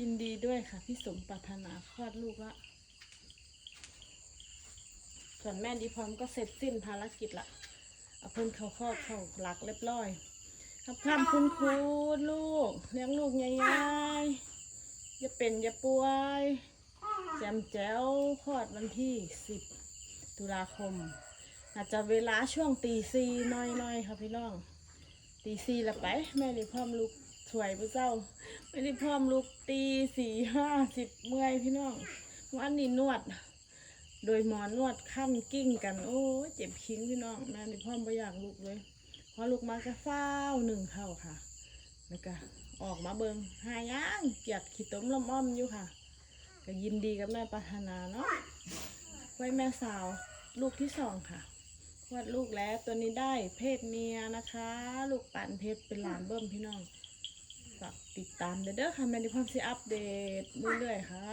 ยินดีด้วยค่ะ พี่สมปรารถนาคลอดลูกละส่วนแม่ดีพร้อมก็เสร็จสิ้นภารกิจละเอาเพิ่นเขาคลอดเขาหลักเรียบร้อยครับข้ามคุณครูลูกเลี้ยงลูกใหญ่ๆอย่าเป็นอย่าป่วย แจมแจ้วคลอดวันที่สิบตุลาคม อาจจะเวลาช่วงตีสี่น้อยๆค่ะพี่น้องตีสี่ละไป แม่ด้พร้อมลูก สวยพระเจ้าไม่ได้พร้อมลูกตีสี่ห้าสิบเมื่อยพี่น้องวันนี้นวด โดยหมอนวดขั้นกิ้งกัน โอ้เจ็บคิ้งพี่น้องแม่ได้พร้อมไปอยากลูกเลยพอลูกมาก็เฝ้าหนึ่งเข้าค่ะแล้วก็ออกมาเบิงหาย่างเกียดขี้ต้มลมอ้อมอยู่ค่ะ ก็ยินดีกับแม่ปรารถนาเนาะไว้แม่สาวลูกที่สองค่ะวาดลูกแล้วตัวนี้ได้เพศเมียนะคะ ลูกปันเพศเป็นหลานเบิ้มพี่น้อง ฝากติดตามเด้อค่ะแม่ดีความซีอัปเดตเรื่อยๆค่ะ